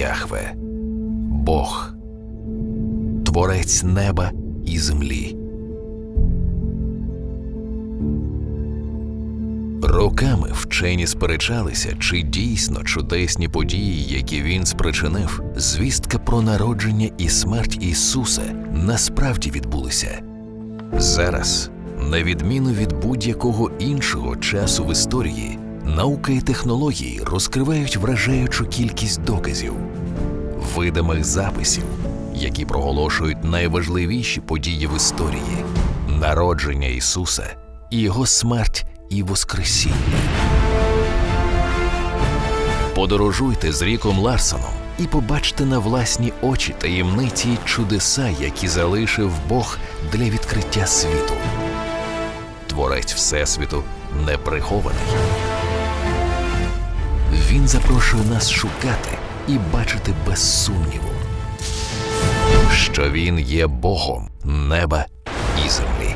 Яхве, Бог, Творець неба і землі. Роками вчені сперечалися, чи дійсно чудесні події, які він спричинив, звістка про народження і смерть Ісуса насправді відбулися. Зараз, на відміну від будь-якого іншого часу в історії, наука і технології розкривають вражаючу кількість доказів, видимих записів, які проголошують найважливіші події в історії народження Ісуса, і Його смерть і Воскресіння. Подорожуйте з Ріком Ларсоном і побачте на власні очі таємниці й чудеса, які залишив Бог для відкриття світу. Творець Всесвіту не прихований. Він запрошує нас шукати і бачити без сумніву, що він є Богом неба і землі.